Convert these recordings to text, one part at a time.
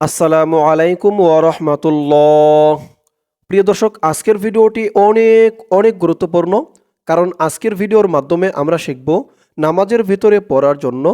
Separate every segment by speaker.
Speaker 1: আসসালামু আলাইকুম ওরহমতুল্লাহ প্রিয় দর্শক, আজকের ভিডিওটি অনেক অনেক গুরুত্বপূর্ণ, কারণ আজকের ভিডিওর মাধ্যমে আমরা শিখব নামাজের ভিতরে পড়ার জন্য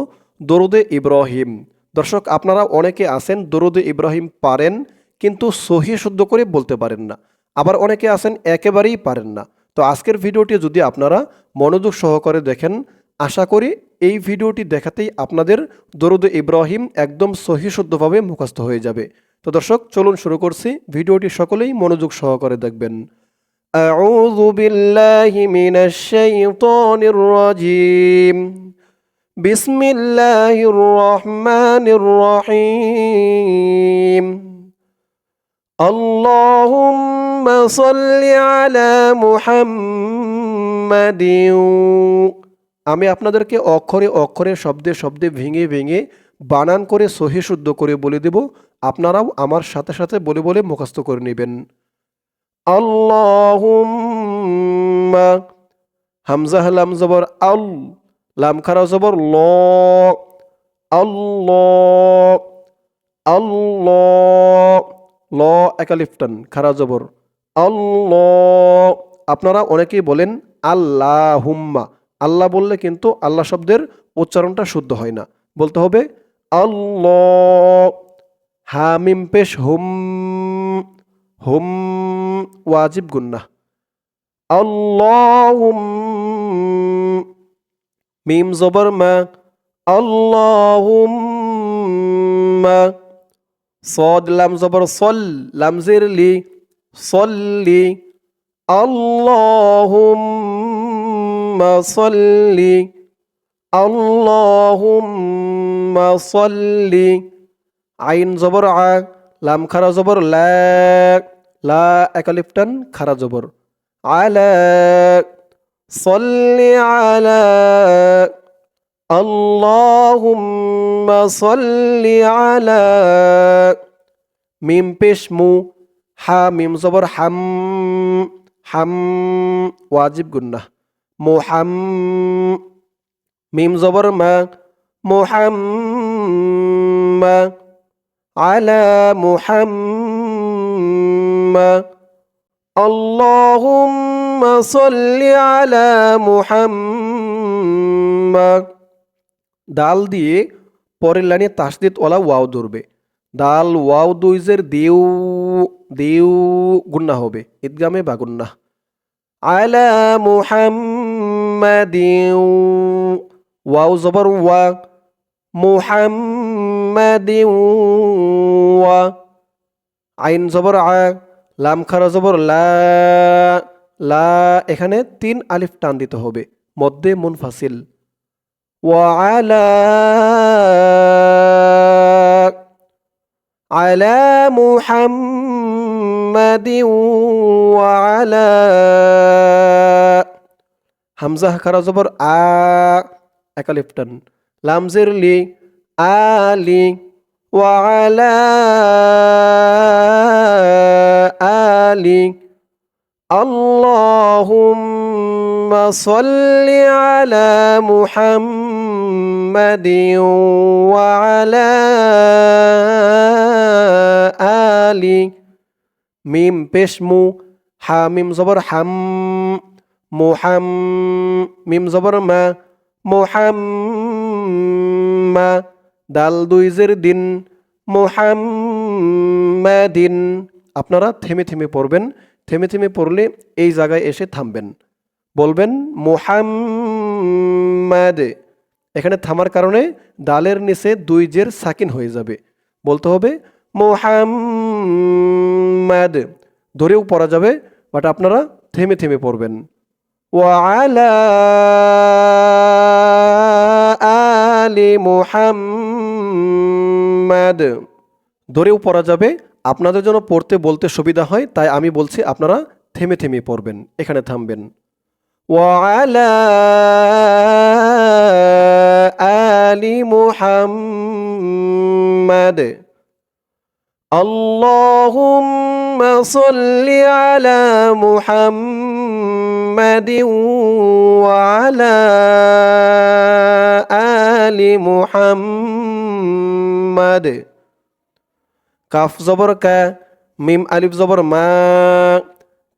Speaker 1: দরুদে ইব্রাহিম। দর্শক, আপনারা অনেকে আছেন, দরুদে ইব্রাহিম পারেন, কিন্তু সহি শুদ্ধ করে বলতে পারেন না। আবার অনেকে আছেন, একেবারেই পারেন না। তো আজকের ভিডিওটি যদি আপনারা মনোযোগ সহকারে দেখেন, আশা করি এই ভিডিওটি দেখাতেই আপনাদের দরুদ ইব্রাহিম একদম সহিশুদ্ধভাবে মুখস্থ হয়ে যাবে তো দর্শক চলুন শুরু করছি ভিডিওটি সকলেই মনোযোগ সহকারে দেখবেন أعوذ بالله من الشيطان الرجيم بسم الله الرحمن الرحيم اللهم صل على محمد আমি আপনাদেরকে অক্ষরে অক্ষরে, শব্দে শব্দে, ভেঙে ভেঙে, বানান করে, সহি শুদ্ধ করে বলে দেব। আপনারাও আমার সাথে সাথে বলে বলে মুখস্থ করে নেবেন। আল্লাহুম্মা, হামজা লাম জবর, আল, লাম, খারা, জবর, ল আল্লাহ ল খারা, জবর আল্লাহ আপনারা অনেকেই বলেন আল্লাহুম্মা। আল্লাহ বললে কিন্তু আল্লাহ শব্দের উচ্চারণটা শুদ্ধ হয় না বলতে হবে আল্লাহ হামিম পেশ হুম হুম ওয়াজিব গুন্না আল্লাহুম মিম জবর মা আল্লাহুম্মা صاد لام زبر صل لام زير لي صلي اللهم صل اللهم صل عين زبر ع لام خرا زبر لا لا اكلفتن خرا زبر على صل على اللهم صل على মিম পেশ মু হা মিম জবর হাম হাম ওয়াজিব গুন্না মোহাম মিম জবর মা মোহাম্মা আলা মোহাম্মা اللهم صل على মুহাম্মা ডাল দিয়ে পরের লাইনে তাসদিদ ওলা ওয়াও ধরবে দাল ওয়াও দুইজের দিউ দিউ গুন্না হবে ঈদগামে বা গুন্না আলা মুহাম্মাদিউ ওয়াও জবর ওয়া মুহাম্মাদিউ ওয়া আইন জবর আ লাম খারা জবর লা লা এখানে তিন আলিফ টান দিতে হবে মধ্যে মুনফাসিল وعلى على محمد وعلى হামজা খারা জবর আ একালিফটান লামজের লি আলি وعلى آلِ اللهم صل على محمد وعلى آل মিম পেশ মু হা মিম জবর হাম মোহাম মিম জবর মা। মোহাম্মা। দাল দুইজের দিন। মোহাম্মাদিন। আপনারা থেমে থেমে পড়বেন। থেমে থেমে পড়লে এই জায়গায় এসে থামবেন। বলবেন, মোহাম্মদ। এখানে থামার কারণে দালের নিচে দুই জের সাকিন হয়ে যাবে। বলতে হবে মোহাম মোহাম্মদ। ধরেও পড়া যাবে, বাট আপনারা থেমে থেমে পড়বেন। ওয়ালা আলি মুহাম্মদ ধরেও পড়া যাবে আপনাদের জন্য পড়তে বলতে সুবিধা হয় তাই আমি বলছি আপনারা থেমে থেমে পড়বেন এখানে থামবেন ওয়ালা আলি মুহাম্মদ اللهم صل على محمد وعلى آل محمد কাফ জবর কা মিম আলিফ জবর মা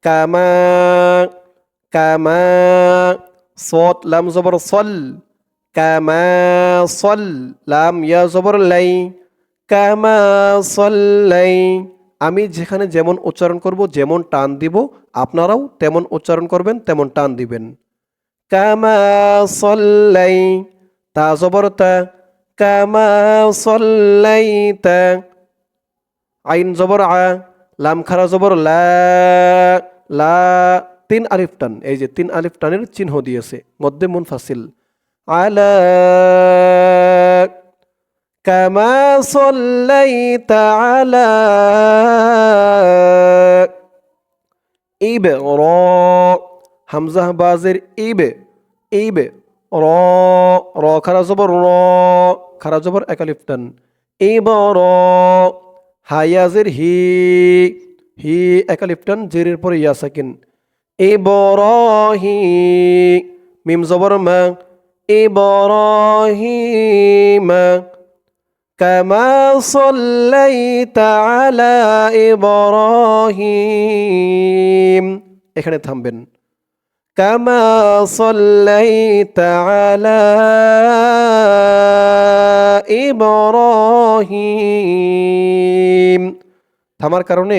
Speaker 1: কামা কামা সত লাম জবর সল কামা সল লাম ইয়া জবর লাই কামা সল্লাই আমি যেখানে যেমন উচ্চারণ করব, যেমন টান দিব, আপনারাও তেমন উচ্চারণ করবেন, তেমন টান দিবেন। কামা সল্লাই তা জবর তা কামা সল্লাই তা আইন জবর আ, লাম খারা জবর লা লা, তিন আলিফ টান, এই যে তিন আলিফ টানের চিহ্ন দিয়েছে, মধ্যে মুনফাসিল। আলা كما صليت على إبراء হামজা বাজের ইবে ইবে র র খারা জবর র খারা জবর একালিফটান ইবর হায়াজের হি হি একালিফটান জেরের পরে ইয়া সাকিন ইবরাহি মিম জবর মা ইবরাহিম كما صليت على إبراهيم এখানে থামবেন কামা صليت على ইব্রাহিম থামার কারণে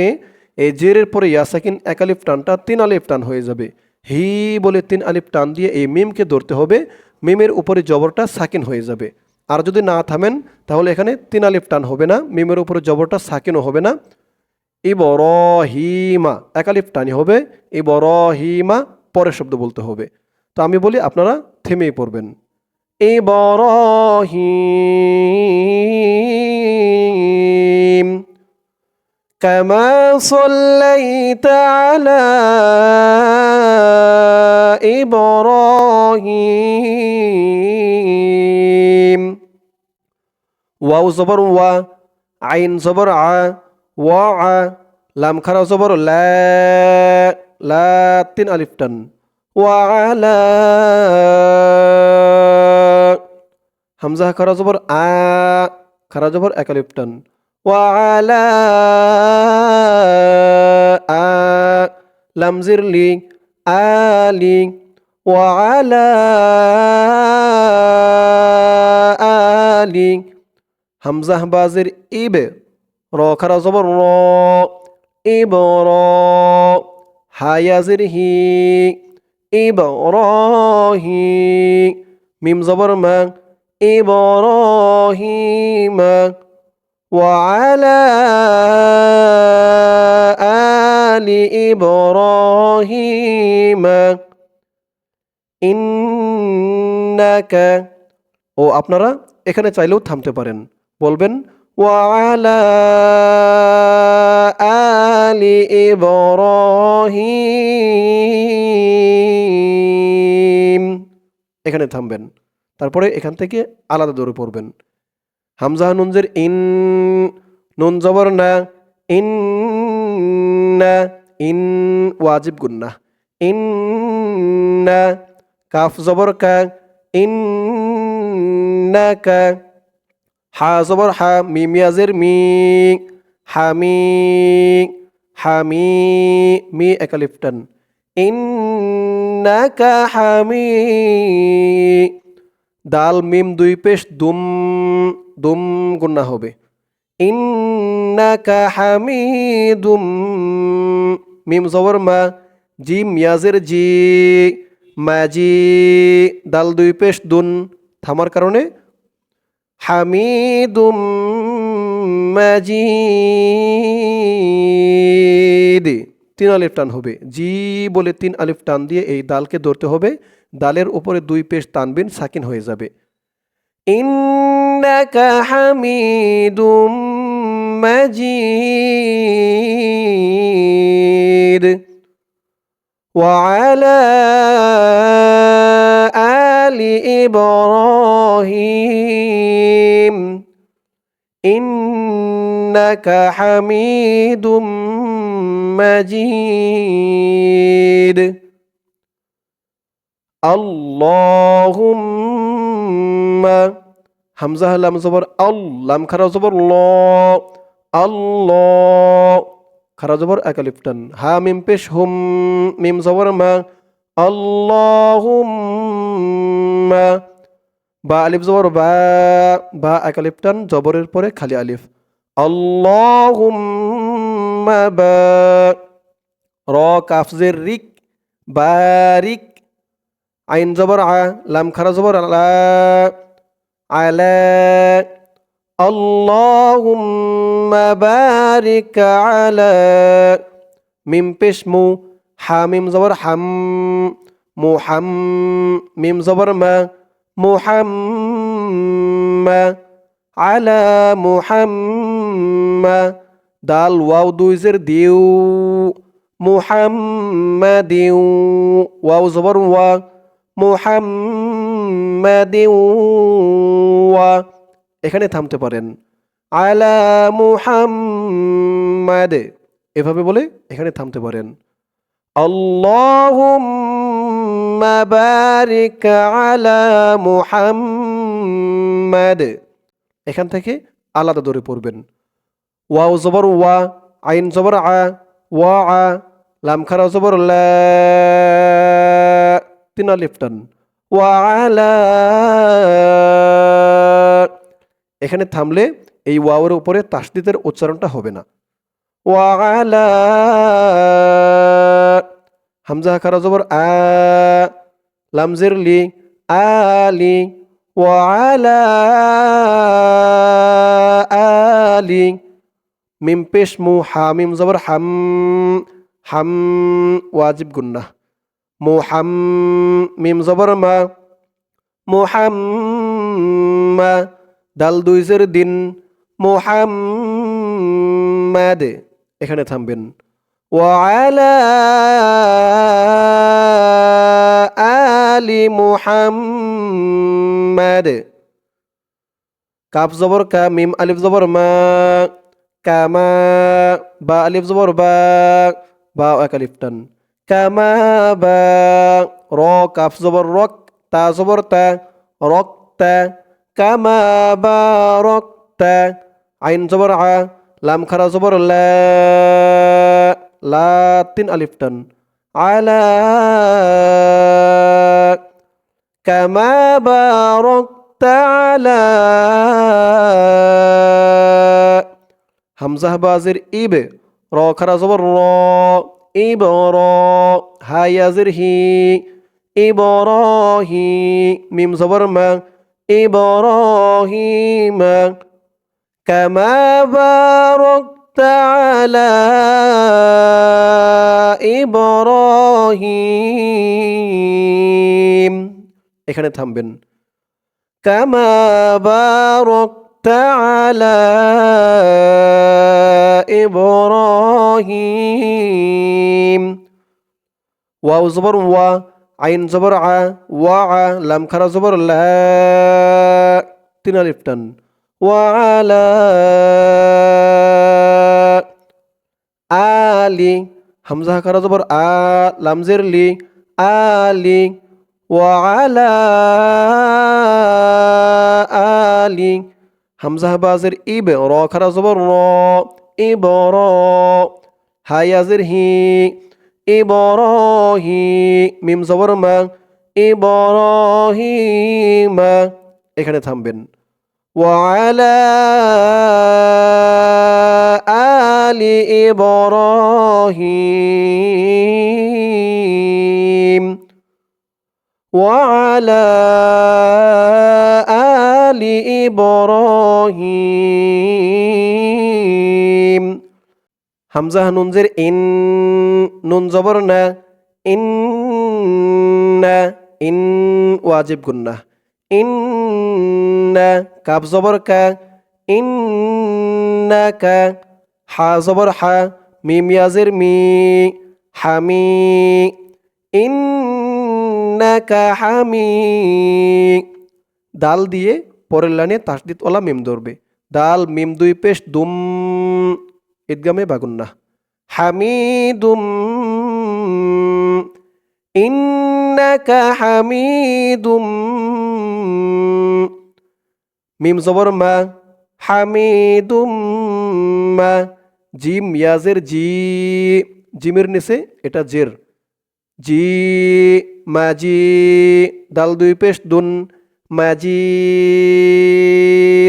Speaker 1: এই জেরের পরে ইয়াসাকিন এক আলিফ টানটা তিন আলিফ টান হয়ে যাবে হি বলে তিন আলিফ টান দিয়ে এই মিমকে ধরতে হবে মিমের উপরে জবরটা সাকিন হয়ে যাবে আর যদি না থামেন তাহলে এখানে তিন আলিফ টান হবে না মিমের উপরে জবরটা সাকিনও হবে না ইবরহিমা একালিফ টানি হবে ইবরহিমা পরের শব্দ বলতে হবে তো আমি বলি আপনারা থেমেই পড়বেন ইবরহিম كما صليت على إبراهيم ওয়াও জবর ওয়া, আইন জবর আ, ওয়া আ লাম খারা জবর লা লা তিন আলিফ টান। ওয়া আলা হামজা খারা জবর আ, খারা জবর এক আলিফ টান। ওয়া আ, লাম জিরলি আলি ওয়া আলা আলি হামজাহ বাজের ইবে র খারা জবর র ইব র হায়াজের হি ইব র হি মিম জবর মা ইব র হি মা وعلى آل إبراهيم إنك ও আপনারা এখানে চাইলেও থামতে পারেন বলবেন ইব্রাহিম। এখানে থামবেন। তারপরে এখান থেকে আলাদা দৌড়ে পড়বেন। হামজা নুনজের ইন, নুন জবর না, ইন না, ইন ওয়াজিব গুন্না ইন না, কাফ জবর কা, ইন ইন্নাকা হা জবর হা মিম ইয়াজের মি হামি হামি মি একালিফটান ইন্নাকা হামি, দাল, মিম, দুই পেশ, দুম দুম গুন্না হবে। ইন্নাকা হামিদুম মিম জবর মা জিম ইয়াজের জি মাজি দাল, দুই পেশ, দুন। থামার কারণে হামিদুম মাজিদ তিন আলিফ টান হবে জি বলে তিন আলিফ টান দিয়ে এই দালকে ধরতে হবে দালের উপরে দুই পেশ টানবেন সাকিন হয়ে যাবে ইন্নাকা হামিদুম মাজিদ وعلى آل إبراهيم إنك حميد مجيد اللهم হামজা লাম জবর আল লাম খারা জবর ল আল্লাহ খারা জবর একালিফটান হা মিম পেশ হুম মিম জবর মা আল্লাহুম্মা বা আলিফ জবর বা বা একালিফটান জবরের পরে খালি আলিফ আল্লাহুম্মা বা র কাফজের রিক বারিক আইন জবর আ লাম খারা জবর আলা আলা আল্লাহুম্মা বারিক আলা মিম পেশ মু হা মিম জবর হাম, মুহাম, মিম জবর মা মুহাম্মা আলা মুহাম্মা দাল ওয়াও দুইজের দিউ মুহাম্মাদিউ ওয়াও জবর ওয়া মুহাম্মাদিউ ওয়া। এখানে থামতে পারেন। আলা মুহাম্মাদ এভাবে বলে এখানে থামতে পারেন। আল্লাহুম্মা বারিক আলা মুহাম্মাদ এখান থেকে আলাদা ধরে পড়বেন। ওয়াও জবর ওয়া, আইন জবর আ, ওয়া আ লাম খারা জবর লা, তিন লিফটন ওয়া এখানে থামলে এই ওয়াওয়ের উপরে তাসদিদের উচ্চারণটা হবে না। ওয়া আলা হামজা খারা জবর, আ লামজের লি আলি ওয়া, আলা মিম পেশ মু হামিম জবর, হাম হাম, ওয়াজিব গুন্না। মু, হাম, মিম জবর, মা। মুহাম্মা দাল দুইজের দিন। মুহাম্মাদ এখানে থামবেন। ওয়ালা আলি মুহাম্মাদ কাফ জবর কা মিম আলিফ জবর মা কামা বা আলিফ জবর বা বা এক আলিফ টান কামা বা র কাফ জবর রক তা জবর তা রক তা কামা বা রক তা আইন জবর আ লাম খারা জবর লা لاتن ألفتن على كما باركت على همزة بازر إيب را كرزور را إبرا هيا زرهي هي ميم زبر ما إبراهيم كما باركت على إبراهيم এখানে থামবেন কামা বারাকতা আলা ইব্রাহিম ওয়াও জবর ওয়া আইন জবর আ ওয়া আ লাম খারা জবর লা তিন আলিফ আলি হামজা খারা জবর আ লামজের লি আলি ওয়ালা আলি হামজা বাজের ইব র খারা জবর র ইব র হায়াজের হি ইবর হি মিম জবর মা ইবর হি মা এখানে থামবেন। ওয়ালা آل إبراهيم وعلى آل إبراهيم হামজা নুনজের ইন নুন জবর না ইন না ইন ওয়াজিব গুন্না ইন্না কাব জবর কা ইন্নাকা হা, জবর হা, মিম ইয়াজের মি হামি ইন্নাকা হামি দাল দিয়ে পরের লাইনে তাসদিদ ওলা মিম ধরবে। দাল, মিম দুই পেশ, দুম, ঈদগামে বাগুন্না। হামিদুম ইন্নাকা হামিদুম মিম জবর মা হামিদুম মা। জিম মিয়াজের জি, জিমের নিচে এটা জের। জি, মাজি, দাল দুই পেশ দুন মাজি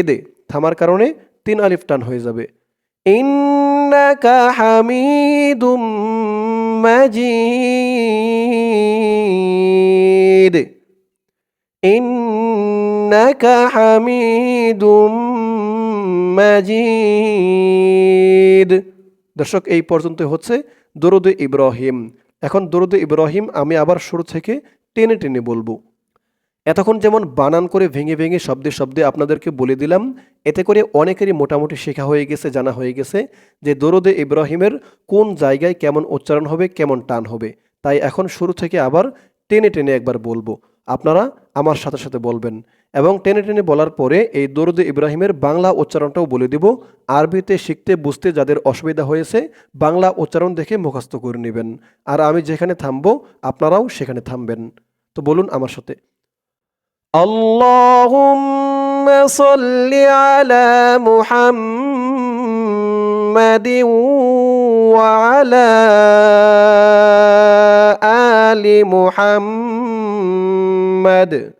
Speaker 1: দে। থামার কারণে তিন আলিফ টান হয়ে যাবে। ইন্নাকা হামিদুম মাজিদ। ইন্নাকা হামিদুম মাজিদ দর্শক, এই পর্যন্ত হচ্ছে দরুদ ইব্রাহিম। এখন দরুদ ইব্রাহিম আমি আবার শুরু থেকে টেনে টেনে বলব। এতক্ষণ যেমন বানান করে ভেঙে ভেঙে শব্দে শব্দে আপনাদেরকে বলে দিলাম, এতে করে অনেকেরই মোটামুটি শেখা হয়ে গেছে, জানা হয়ে গেছে যে দরুদে ইব্রাহিমের কোন জায়গায় কেমন উচ্চারণ হবে, কেমন টান হবে। তাই এখন শুরু থেকে আবার টেনে টেনে একবার বলব। আপনারা আমার সাথে সাথে বলবেন। এবং টেনে টেনে বলার পরে এই দরুদ ইব্রাহিমের বাংলা উচ্চারণটাও বলে দিব। আরবিতে শিখতে, বুঝতে যাদের অসুবিধা হয়েছে, বাংলা উচ্চারণ দেখে মুখস্থ করে নেবেন। আর আমি যেখানে থামব, আপনারাও সেখানে থামবেন। তো বলুন আমার সাথে। আলি মুহাম্মদ।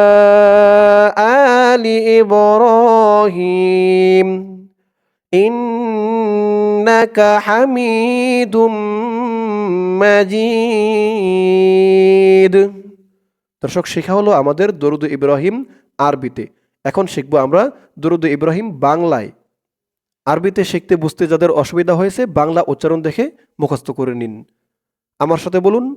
Speaker 1: آل إبراهيم إنك حميد মাজিদ দর্শক শেখা হলো আমাদের দরুদ ইব্রাহিম আরবিতে এখন শিখবো আমরা দরুদ ইব্রাহিম বাংলায় আরবিতে শিখতে বুঝতে যাদের অসুবিধা হয়েছে বাংলা উচ্চারণ দেখে মুখস্থ করে নিন আমার সাথে বলুন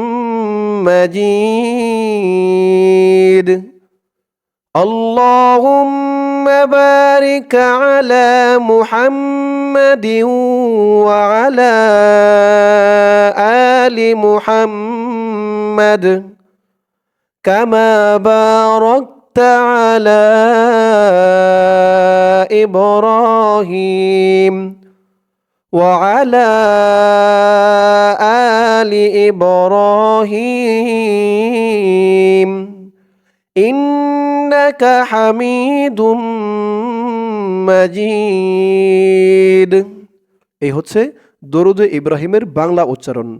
Speaker 1: اللهم بارك على محمد وعلى آل محمد. كما باركت على إبراهيم. وعلى آل إبراهيم إنك حميد মাজিদ এই হচ্ছে দরুদে ইব্রাহিমের বাংলা উচ্চারণ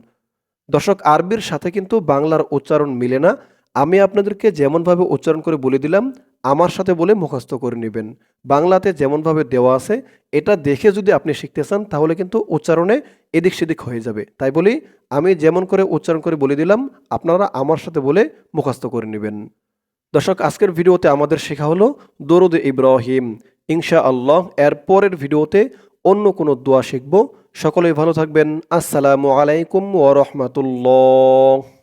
Speaker 1: দর্শক আরবির সাথে কিন্তু বাংলার উচ্চারণ মিলে না আমি আপনাদেরকে যেমনভাবে উচ্চারণ করে বলে দিলাম আমার সাথে বলে মুখস্থ করে নেবেন। বাংলাতে যেমনভাবে দেওয়া আছে, এটা দেখে যদি আপনি শিখতে চান, তাহলে কিন্তু উচ্চারণে এদিক সেদিক হয়ে যাবে। তাই বলি, আমি যেমন করে উচ্চারণ করে বলে দিলাম, আপনারা আমার সাথে বলে মুখস্থ করে নেবেন। দর্শক, আজকের ভিডিওতে আমাদের শেখা হলো দরুদ ইব্রাহিম। ইনশা আল্লাহ এর পরের ভিডিওতে অন্য কোনো দোয়া শিখব। সকলেই ভালো থাকবেন। আসসালামু আলাইকুম ওয়া রাহমাতুল্লাহ।